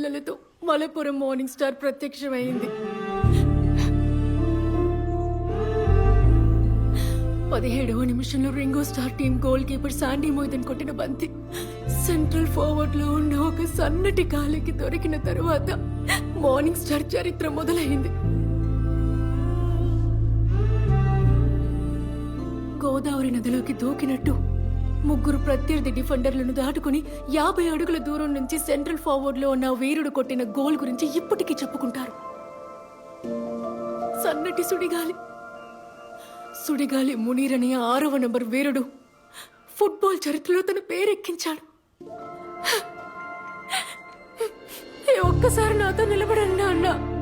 పిల్లలతో Malappuram morning star ప్రత్యక్షమైంది. పదిహేడవ నిమిషంలో Ringo star team goalkeeper Sandy Moidan కొట్టిన బంతి. సెంట్రల్ ఫార్వర్డ్లో ఉన్న ఒక సన్నటి కాలికి దొరికిన తరువాత మార్నింగ్ స్టార్ చరిత్ర మొదలైంది. గోదావరి నదిలోకి దూకినట్టు ముగ్గురు ప్రత్యర్థి డిఫెండర్లను దాటుకుని యాభై అడుగుల దూరం నుంచి సెంట్రల్ ఫార్వర్డ్లో ఉన్న వీరుడు కొట్టిన గోల్ గురించి ఇప్పటికీ చెప్పుకుంటారు. సన్నటి సుడిగాలి. సుడిగాలి మునీర్ అనే ఆరవ నంబర్ వీరుడు ఫుట్బాల్ చరిత్రలో తన పేరెక్కించాడు. ఏ ఒక్కసారి నాతో నిలబడండి అన్నా.